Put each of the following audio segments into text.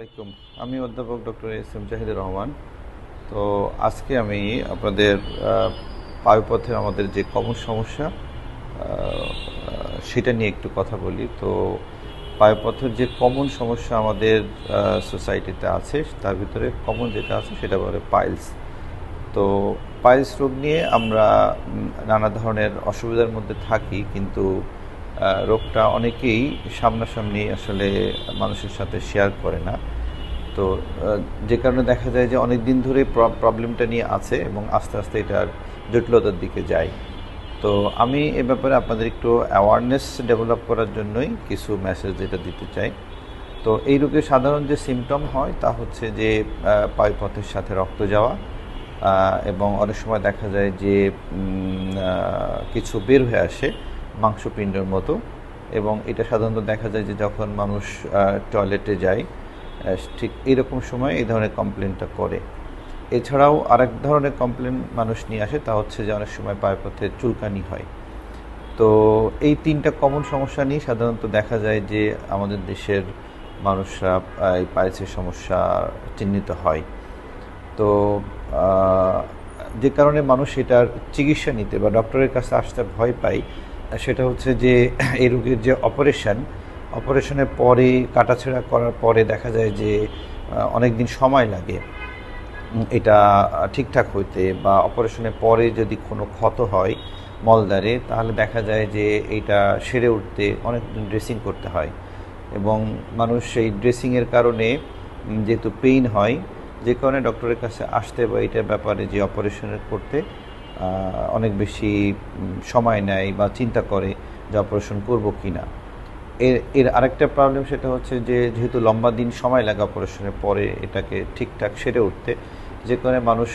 আলাইকুম। আমি অধ্যাপক doctor S M Zahidur Rahman. তো আজকে আমি আপনাদের আহ, বায়ুপথের আমাদের যে কমন সমস্যা সেটা নিয়ে একটু কথা বলি। তো বায়ুপথের যে কমন সমস্যা আমাদের সোসাইটিতে আছে তার ভিতরে কমন যেটা আছে সেটা বলে পাইলস। তো পাইলস রোগ নিয়ে আমরা নানা ধরনের অসুবিধার মধ্যে থাকি কিন্তু রোগটা অনেকেই সামনাসামনি আসলে মানুষের সাথে শেয়ার করে না। তো যে কারণে দেখা যায় যে অনেক দিন ধরে প্রবলেমটা নিয়ে আছে এবং আস্তে আস্তে এটার জটিলতার দিকে যায়। তো, আমি এ ব্যাপারে আপনাদের একটু অ্যাওয়ারনেস ডেভেলপ করার জন্যই কিছু মেসেজ যেটা দিতে চাই। তো, এই রোগের সাধারণ যে সিমটম হয় তা হচ্ছে যে পায়ুপথের সাথে রক্ত যাওয়া এবং অনেক সময় দেখা যায় যে কিছু বের হয়ে আসে। মাংসপিণ্ডের মতো। এবং এটা সাধারণত দেখা যায় যে যখন মানুষ টয়লেটে যায় ঠিক এরকম সময় এই ধরনের কমপ্লেনটা করে। এছাড়াও আরেক ধরনের কমপ্লেন মানুষ নিয়ে আসে, তা হচ্ছে যে অনেক সময় পায়ুপথে চুলকানি হয়। তো এই তিনটা কমন সমস্যা নিয়ে সাধারণত দেখা যায় যে আমাদের দেশের মানুষরা এই পাইলসের সমস্যা চিহ্নিত হয়। তো যে কারণে মানুষ এটার চিকিৎসা নিতে বা ডক্টরের কাছে আসতে ভয় পায় সেটা হচ্ছে যে, এই রোগীর যে অপারেশন, অপারেশনের পরে কাটাছেঁড়া করার পরে দেখা যায় যে অনেক দিন সময় লাগে। এটা ঠিকঠাক হইতে বা অপারেশনের পরে যদি কোনো ক্ষত হয় মলদারে তাহলে দেখা যায় যে এটা সেরে উঠতে অনেক ড্রেসিং করতে হয়। এবং মানুষ সেই ড্রেসিংয়ের কারণে যেহেতু পেইন হয়, যে কারণে ডক্টরের কাছে আসতে বা এটার ব্যাপারে যে অপারেশনের করতে অনেক বেশি সময় নেয় বা চিন্তা করে যে অপারেশন করব কি না এর এর আরেকটা প্রবলেম সেটা হচ্ছে যে, যেহেতু লম্বা দিন সময় লাগে অপারেশনের পরে এটাকে ঠিকঠাক সেরে উঠতে, যে কারণে মানুষ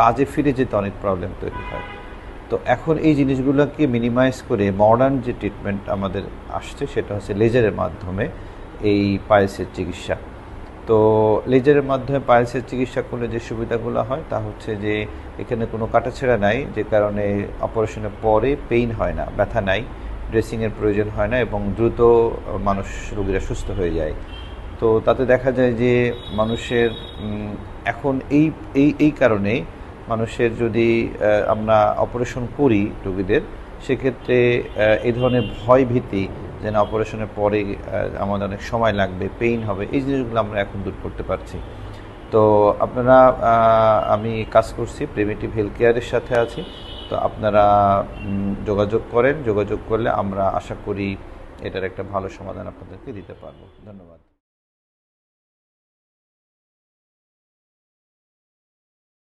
কাজে ফিরে যেতে অনেক প্রবলেম তৈরি হয়। তো এখন এই জিনিসগুলোকে মিনিমাইজ করে মডার্ন যে ট্রিটমেন্ট আমাদের আসছে সেটা হচ্ছে লেজারের মাধ্যমে এই পায়েসের চিকিৎসা। তো লেজারের মাধ্যমে পায়েসের চিকিৎসা করলে যে সুবিধাগুলো হয় তা হচ্ছে যে এখানে কোনো কাটাছেঁড়া নাই, যে কারণে অপারেশনের পরে পেইন হয় না, ব্যথা নাই, ড্রেসিংয়ের প্রয়োজন হয় না এবং দ্রুত মানুষ রোগীরা সুস্থ হয়ে যায়। তো তাতে দেখা যায় যে মানুষের এখন এই এই এই কারণে মানুষের যদি আমরা অপারেশন করি রোগীদের, সেক্ষেত্রে এই ধরনের ভয় ভীতি যে না অপারেশনের পরে আমাদের অনেক সময় লাগবে পেইন হবে, এই জিনিসগুলো আমরা এখন দূর করতে পারছি। তো আপনারা আমি কাজ করছি প্রিভেন্টিভ হেলথ কেয়ারের সাথে আছি। তো আপনারা যোগাযোগ করেন, যোগাযোগ করলে আমরা আশা করি এটার একটা ভালো সমাধান আপনাদেরকে দিতে পারব। ধন্যবাদ।